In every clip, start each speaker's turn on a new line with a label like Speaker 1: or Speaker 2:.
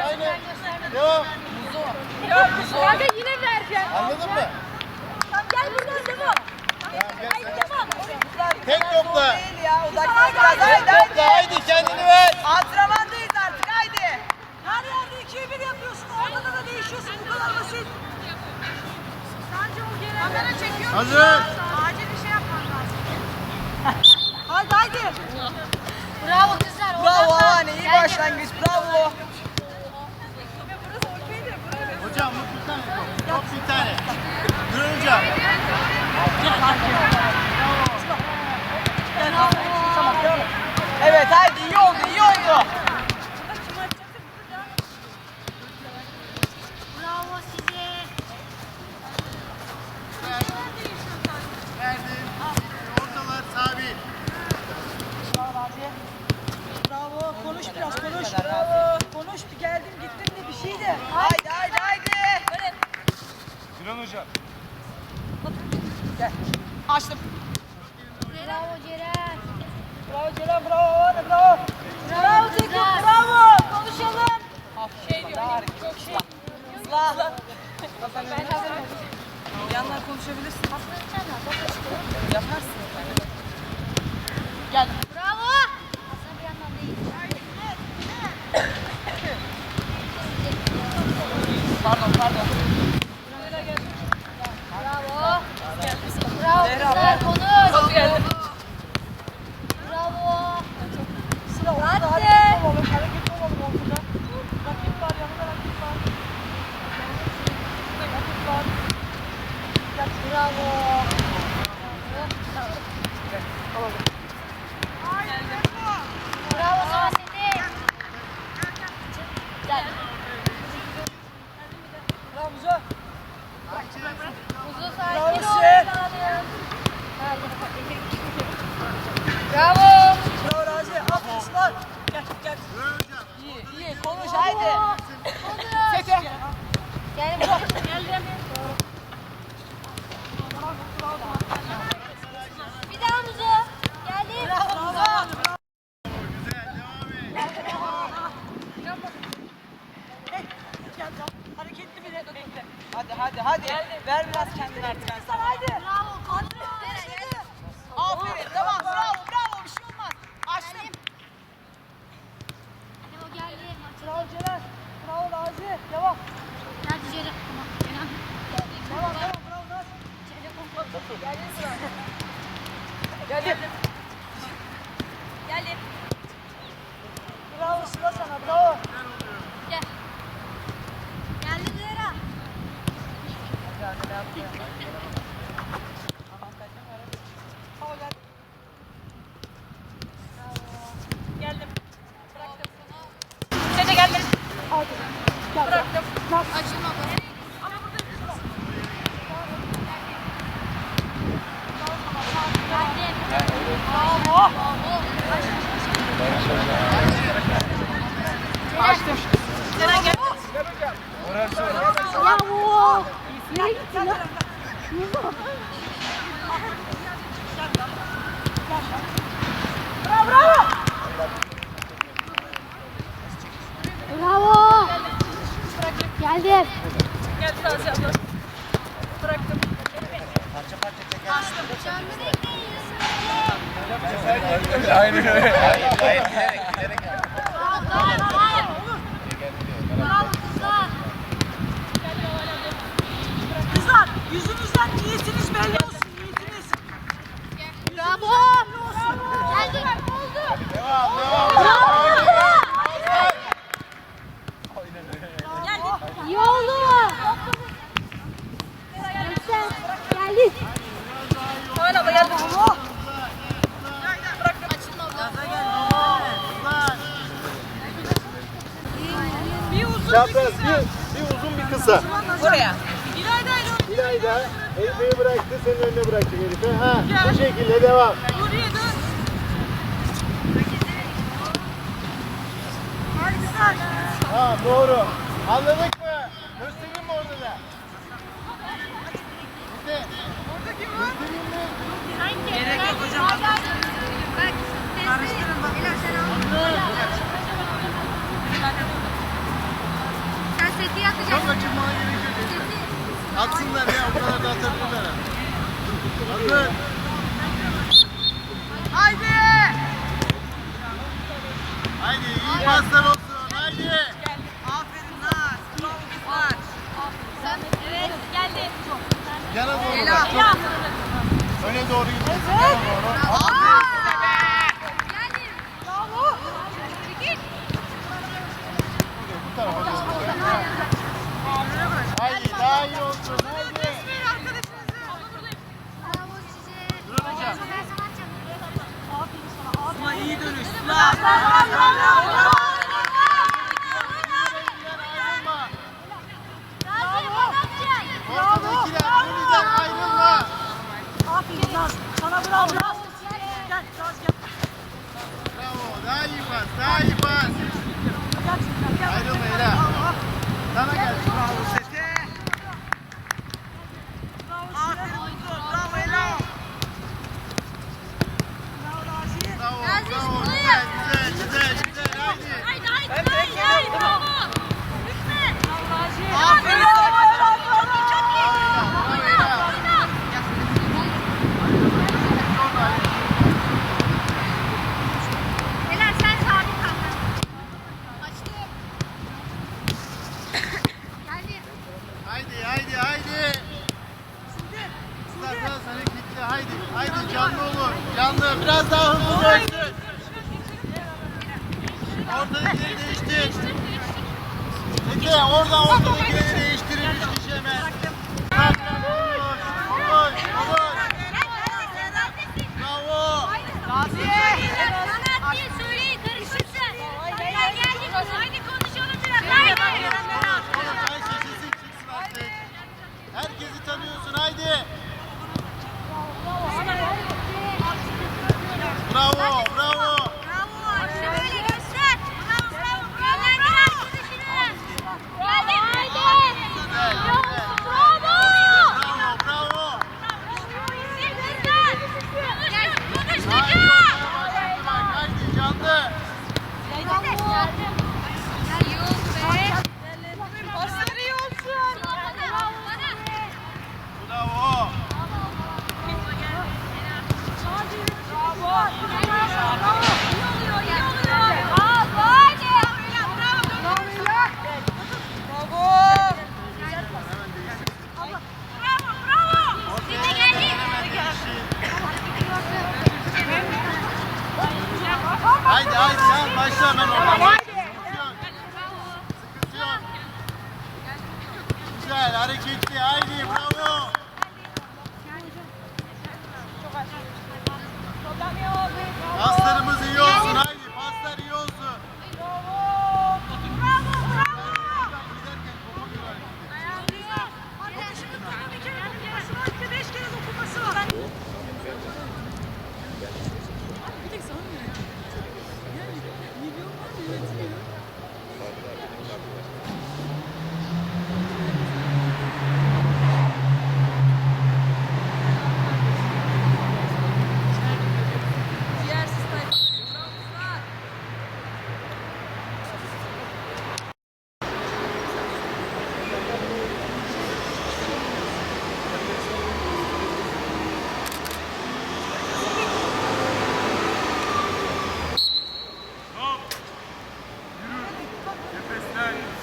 Speaker 1: Aynı. Devam.
Speaker 2: Kanka yine vereceğim.
Speaker 1: Anladın mı?
Speaker 2: Gel buradan devam.
Speaker 1: Tamam
Speaker 2: Haydi devam.
Speaker 1: Tek topla.
Speaker 3: Değil ya. Uzaktan biraz. Haydi haydi.
Speaker 1: Haydi kendini ver.
Speaker 3: Antrenmandayız artık haydi.
Speaker 4: Her yerde ikiye bir yapıyorsun. Orada da değişiyorsun. Bu kadar basit. Sence o gene... Kamera çekiyor.
Speaker 1: Hazır.
Speaker 4: Acil bir şey yapman lazım. haydi haydi.
Speaker 2: Bravo kızlar.
Speaker 3: Bravo. Hane iyi başlangıç. Bravo.
Speaker 1: Hocam bu bir tane top. Top bir tane. Dur hocam.
Speaker 3: Evet haydi iyi oldu iyi oldu.
Speaker 2: Bravo size.
Speaker 1: Verdin. Ortalar sabit.
Speaker 4: Bravo. Konuş biraz konuş. Bravo. Konuş. Bir geldim gittim
Speaker 3: Haydi haydi haydi.
Speaker 1: Gülen hocam.
Speaker 3: Açtım.
Speaker 2: Bravo Ceren.
Speaker 4: Bravo Ceren bravo. Hadi bravo.
Speaker 2: Bravo kızlar.
Speaker 4: Bravo. Konuşalım.
Speaker 3: Şey diyor. Çok şey. Hızla. Yanlar konuşabilirsin. Yaparsın. Gel.
Speaker 2: Bravo. Aslında bir yandan değil.
Speaker 3: Pardon pardon.
Speaker 2: Bravo. Bravo
Speaker 3: Zehra,
Speaker 2: kızlar.
Speaker 3: bravo.
Speaker 2: Konuş.
Speaker 3: Nasıl geldi?
Speaker 2: Bravo.
Speaker 4: Sıra ortada.
Speaker 2: Hadi.
Speaker 4: Hareket olalım. Hareket olalım ortada. Rakip var. Yanında rakip var. Rakip var.
Speaker 2: Bravo. Bravo sana seni. Gel.
Speaker 4: Muzo.
Speaker 2: Uzun sakin ol. Bravo.
Speaker 4: Bravo Razi. Aferin lan. Gel gel.
Speaker 3: İyi iyi konuş haydi.
Speaker 4: Yeah.
Speaker 2: Bravo
Speaker 3: bravo. Bravo. Geldim.
Speaker 2: Gel
Speaker 4: Razi abla. Bıraktım.
Speaker 1: Aynen öyle. Hayır hayır. Giderek giderek.
Speaker 2: Bravo kızlar.
Speaker 4: Kızlar yüzünüzden niyetiniz belli olsun. Niyetiniz.
Speaker 2: Bravo. Geldim. Oldu.
Speaker 1: Devam devam.
Speaker 2: İyi oldu. Geldik.
Speaker 4: Hala kısa.
Speaker 1: bir uzun bir kısa.
Speaker 3: Buraya
Speaker 1: ya. Elbeyi bıraktı, senin önüne bıraktı herife. Ha, Gel. bu şekilde devam.
Speaker 4: Buraya dön. Harika.
Speaker 1: Ha, doğru. Anladık mı? Göstereyim mi orada da? Bitti.
Speaker 4: Orada kim var?
Speaker 1: Göstereyim mi?
Speaker 3: Gerek yok hocam.
Speaker 2: Karıştırın bak. İlaç sen al. Sen seti yatacaksın. Çok açılmaya gerek yok.
Speaker 1: Atsınlar ya. O kadar da atabilirler. Atın.
Speaker 3: Haydi.
Speaker 1: Haydi iyi paslar olsun. Haydi.
Speaker 3: Aferin Naz. Bravo kızlar.
Speaker 2: Evet geldi.
Speaker 1: Yana doğru
Speaker 3: Ela.
Speaker 1: öne doğru gidiyorsun. Yana doğru.
Speaker 3: Aferin size be.
Speaker 2: Geldi. Bravo. Çekil.
Speaker 1: Bu tarafa doğru. Haydi daha iyi olsun. Haydi.
Speaker 2: Bravo size.
Speaker 1: Durun hocam.
Speaker 3: Sıla iyi dönüş. Sıla.
Speaker 1: Ayrılma. Ortadakiler yeniden ayrılma.
Speaker 4: Aferin Naz. Sana bravo Naz. Gel Naz gel.
Speaker 1: Bravo. Daha iyi pas. Daha iyi
Speaker 4: gel.
Speaker 1: Ayrılma Ela. Sana gel.
Speaker 3: Bravo Sete. Aferin kuzum. Bravo Ela.
Speaker 4: Bravo Nazi.
Speaker 1: Bravo.
Speaker 2: Aziz,
Speaker 1: Bravo.
Speaker 2: buraya.
Speaker 1: Güzel. Güzel. Güzel. Güzel. Haydi.
Speaker 2: Haydi haydi haydi. haydi. Bravo. Lütfen.
Speaker 4: Bravo Nazi.
Speaker 3: Aferin.
Speaker 2: Çok iyi.
Speaker 1: Bravo Ela.
Speaker 2: Oyna. Helal sen sabit kal. Açtı. Geldi.
Speaker 1: Haydi. Haydi. Haydi. Kızlar biraz hareketli. Haydi. Haydi canlı olun. Canlı. Biraz daha hızlı dönsün. Ortadakileri değiştir. Peki oradan ortadakileri değiştirin. Üç kişi hemen. Bırak, bırak. Olur. Olur. Bravo.
Speaker 2: Sanat diye söyleyin karışırsın. Helal geldi. Haydi konuşalım biraz. Haydi.
Speaker 1: Konuş, konuş. Ay sesisi çıksın artık. Herkesi tanıyorsun. Haydi. Bravo. Bravo.
Speaker 2: Bravo. İşte böyle göster. Bravo bravo. Yönlendir arkadaşını. Geldi. Haydi.
Speaker 1: Güzel.
Speaker 2: Bravo.
Speaker 1: güzel.
Speaker 2: Bravo.
Speaker 1: Bravo. Bravo.
Speaker 2: Konuş
Speaker 1: Haydi.
Speaker 2: çocuğum.
Speaker 1: Bak, Haydi canlı.
Speaker 3: Pasları iyi olsun.
Speaker 1: Bravo.
Speaker 3: Bravo.
Speaker 1: Ortaya hemen değişin. Haydi haydi sen başla hemen oradan. Sıkıntı yok. Sıkıntı yok. Güzel hareketli haydi bravo. Paslarımız iyi olsun haydi paslar iyi olsun. Giderken topa göre hareket et.
Speaker 4: Arkadaşımın bana bir kere dokunması var, bir de beş kere dokunması var.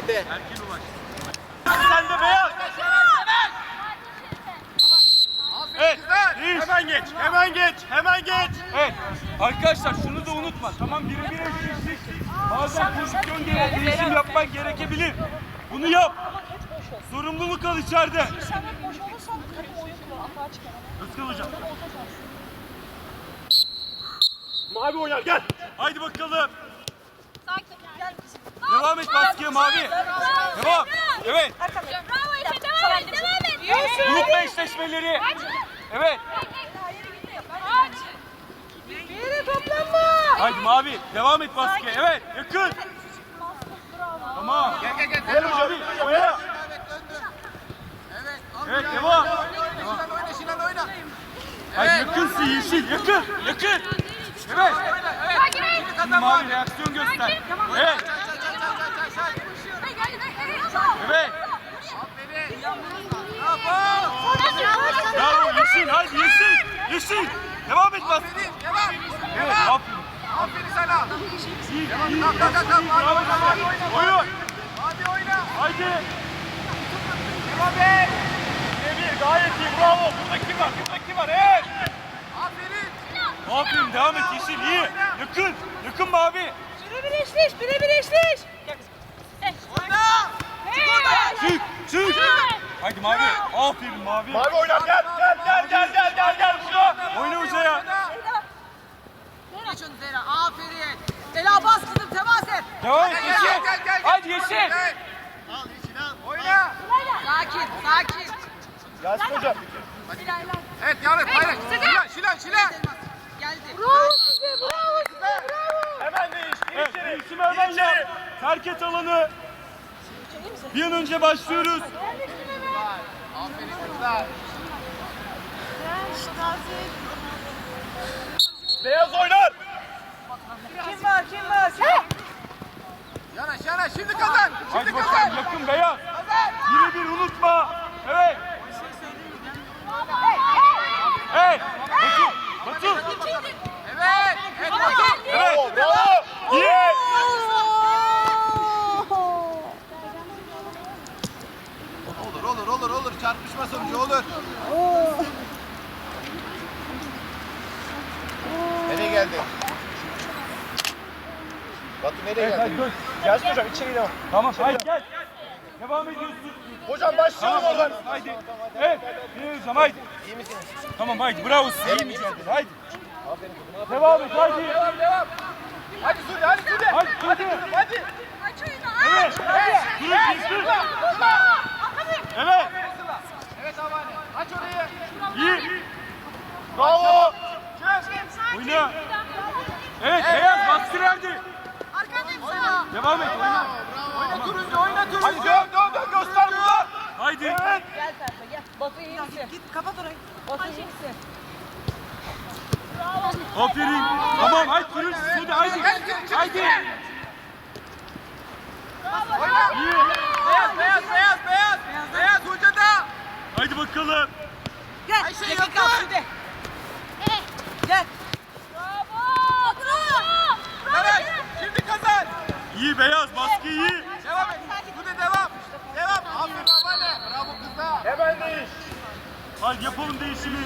Speaker 1: Sete.
Speaker 5: Sen de beyaz. Evet. Hemen geç. Hemen geç. Hemen geç. Evet. Arkadaşlar şunu da unutma. Tamam birebir eşleştik. Bazen pozisyon gereği değişim yapman gerekebilir. Bunu yap. Sorumluluk al içeride.
Speaker 4: Sen hep boş olursan takım oyun kurar, atağa çıkar.
Speaker 5: Özkan hocam. Mavi oynar gel. Haydi bakalım. Devam et baskıya mavi. Devam. Evet.
Speaker 2: Bravo Efe devam et devam et.
Speaker 5: Grupla eşleşmeleri. Evet.
Speaker 2: Aç.
Speaker 4: Yere toplanma.
Speaker 5: Haydi mavi. Devam et baskıya. Evet. Yakın. Tamam. Gel gel gel. Gel mavi. Oyna. Evet devam. Haydi yakınsın yeşil. Yakın. Yakın. Evet.
Speaker 2: Sakin.
Speaker 5: Şimdi mavi reaksiyon göster. Evet. Evet.
Speaker 2: Bravo Yeşil haydi Yeşil. Yeşil. Devam et bas. Aferin. Devam. Evet aferin. Aferin sana.
Speaker 5: İyi. İyi.
Speaker 1: Kalk kalk kalk.
Speaker 5: Bravo. Oyun.
Speaker 1: Hadi oyna.
Speaker 5: Haydi. Devam et. Demir gayet iyi bravo. Burada kim var? Burada kim var? Evet.
Speaker 1: Aferin.
Speaker 5: Aferin devam et Yeşil iyi. Yakın. Yakın mavi.
Speaker 4: Birebir eşleş. Birebir eşleş.
Speaker 5: Aferin mavi.
Speaker 1: Mavi oynar gel. Gel gel gel gel gel gel burada.
Speaker 5: Oyna hocaya.
Speaker 3: Geç onu Zehra. Aferin. Ela bas kızım temas et.
Speaker 5: Devam et. Yeşil. Haydi yeşil.
Speaker 1: Al yeşil al. Oyna.
Speaker 3: Sakin sakin.
Speaker 1: Yasin hocam. Evet yavrum paylaş. Şilan şilan şilan.
Speaker 3: Geldi.
Speaker 4: Bravo size, bravo size, bravo.
Speaker 1: Hemen değiş.
Speaker 5: Evet. Değişimi hemen yap. Terk et alanı. Bir an önce başlıyoruz.
Speaker 1: Beyaz oynar.
Speaker 4: Kim var, kim var?
Speaker 1: Yanaş yanaş şimdi kazan. Şimdi kazan.
Speaker 5: yakın beyaz.
Speaker 1: Kazan.
Speaker 5: Birebir unutma. Evet. Evet. Batu. Batu.
Speaker 1: Evet. Evet. Batu.
Speaker 5: Evet.
Speaker 1: Bravo. Bravo.
Speaker 5: İyi.
Speaker 1: Olur olur olur olur. Çarpışma sonucu olur. Nereye geldi? Batu geldi? Yasin hocam içeri devam.
Speaker 5: Tamam haydi gel. Devam ediyorsun.
Speaker 1: Hocam başlayalım
Speaker 5: Tamam
Speaker 1: oradan.
Speaker 5: haydi. Evet. Bir hocam haydi.
Speaker 1: İyi misiniz?
Speaker 5: Tamam haydi bravo size. İyi mücadele haydi. Devam et haydi.
Speaker 1: Devam devam. Hadi Sude hadi Sude.
Speaker 5: Hadi hadi.
Speaker 1: Hadi.
Speaker 5: Evet. Durun geçti. Evet.
Speaker 1: Evet Havane. Aç orayı.
Speaker 5: İyi.
Speaker 1: Bravo.
Speaker 5: Oyna. Evet beyaz baskı verdi. Devam et oyna.
Speaker 1: Oyna turuncu oyna turuncu. Hadi dön dön dön göster burada.
Speaker 5: Haydi. Evet.
Speaker 3: Gel Serpa gel. Batu iyi misin?
Speaker 4: Git kapat orayı.
Speaker 3: Batu iyi misin?
Speaker 5: Aferin. Tamam haydi durun. Hadi haydi. Haydi. İyi.
Speaker 1: Beyaz beyaz beyaz beyaz. Beyaz hoca da.
Speaker 5: Haydi bakalım.
Speaker 4: Gel.
Speaker 1: Ayşe
Speaker 3: Yakın Sude.
Speaker 4: Gel.
Speaker 1: Evet. Şimdi kazan.
Speaker 5: İyi beyaz baskı iyi.
Speaker 1: Devam et. Sude devam. Devam. Aferin Havane. Bravo kızlar. Hemen değiş.
Speaker 5: Haydi yapalım değişimi.